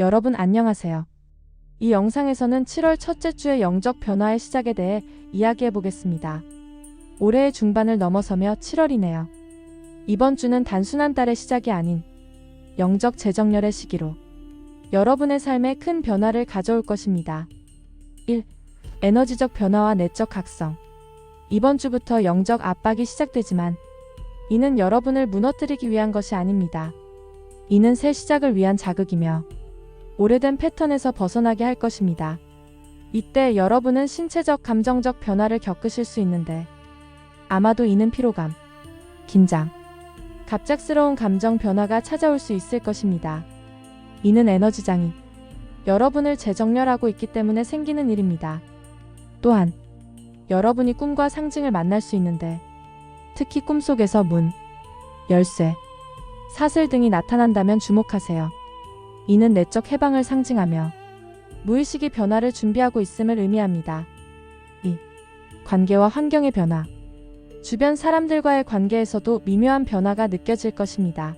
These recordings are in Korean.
여러분 안녕하세요. 이 영상에서는 7월 첫째 주의 영적 변화의 시작에 대해 이야기해 보겠습니다. 올해의 중반을 넘어서며 7월이네요. 이번 주는 단순한 달의 시작이 아닌 영적 재정렬의 시기로 여러분의 삶에 큰 변화를 가져올 것입니다. 1. 에너지적 변화와 내적 각성. 이번 주부터 영적 압박이 시작되지만 이는 여러분을 무너뜨리기 위한 것이 아닙니다. 이는 새 시작을 위한 자극이며 오래된 패턴에서 벗어나게 할 것입니다. 이때 여러분은 신체적 감정적 변화를 겪으실 수 있는데 아마도 이는 피로감, 긴장, 갑작스러운 감정 변화가 찾아올 수 있을 것입니다. 이는 에너지장이 여러분을 재정렬하고 있기 때문에 생기는 일입니다. 또한 여러분이 꿈과 상징을 만날 수 있는데 특히 꿈속에서 문, 열쇠, 사슬 등이 나타난다면 주목하세요. 이는 내적 해방을 상징하며 무의식이 변화를 준비하고 있음을 의미합니다. 2. 관계와 환경의 변화. 주변 사람들과의 관계에서도 미묘한 변화가 느껴질 것입니다.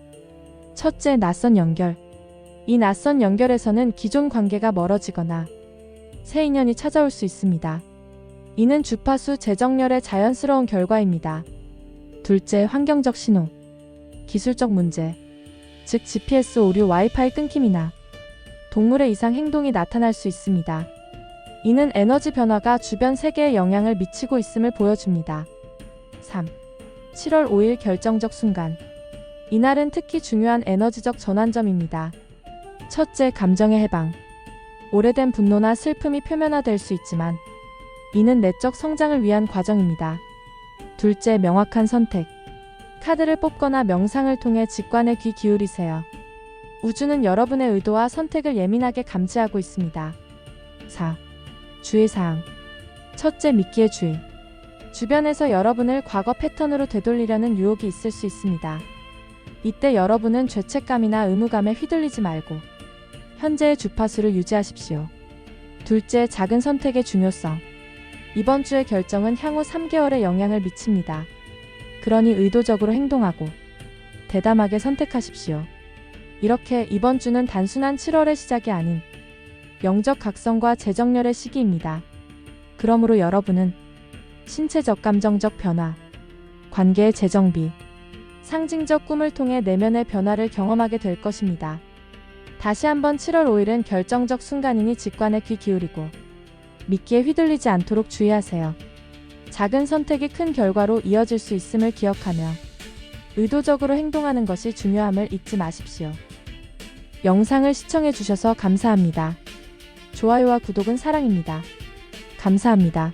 첫째, 낯선 연결. 이 낯선 연결에서는 기존 관계가 멀어지거나 새 인연이 찾아올 수 있습니다. 이는 주파수 재정렬의 자연스러운 결과입니다. 둘째, 환경적 신호. 기술적 문제. 즉 GPS 오류 와이파이 끊김이나 동물의 이상 행동이 나타날 수 있습니다. 이는 에너지 변화가 주변 세계에 영향을 미치고 있음을 보여줍니다. 3. 7월 5일 결정적 순간. 이날은 특히 중요한 에너지적 전환점입니다. 첫째, 감정의 해방. 오래된 분노나 슬픔이 표면화될 수 있지만 이는 내적 성장을 위한 과정입니다. 둘째, 명확한 선택. 카드를 뽑거나 명상을 통해 직관에 귀 기울이세요. 우주는 여러분의 의도와 선택을 예민하게 감지하고 있습니다. 4. 주의사항. 첫째, 미끼의 주의. 주변에서 여러분을 과거 패턴으로 되돌리려는 유혹이 있을 수 있습니다. 이때 여러분은 죄책감이나 의무감에 휘둘리지 말고 현재의 주파수를 유지하십시오. 둘째, 작은 선택의 중요성. 이번 주의 결정은 향후 3개월에 영향을 미칩니다. 그러니 의도적으로 행동하고 대담하게 선택하십시오. 이렇게 이번 주는 단순한 7월의 시작이 아닌 영적 각성과 재정렬의 시기입니다. 그러므로 여러분은 신체적 감정적 변화, 관계의 재정비, 상징적 꿈을 통해 내면의 변화를 경험하게 될 것입니다. 다시 한번 7월 5일은 결정적 순간이니 직관에 귀 기울이고 미끼에 휘둘리지 않도록 주의하세요. 작은 선택이 큰 결과로 이어질 수 있음을 기억하며 의도적으로 행동하는 것이 중요함을 잊지 마십시오. 영상을 시청해 주셔서 감사합니다. 좋아요와 구독은 사랑입니다. 감사합니다.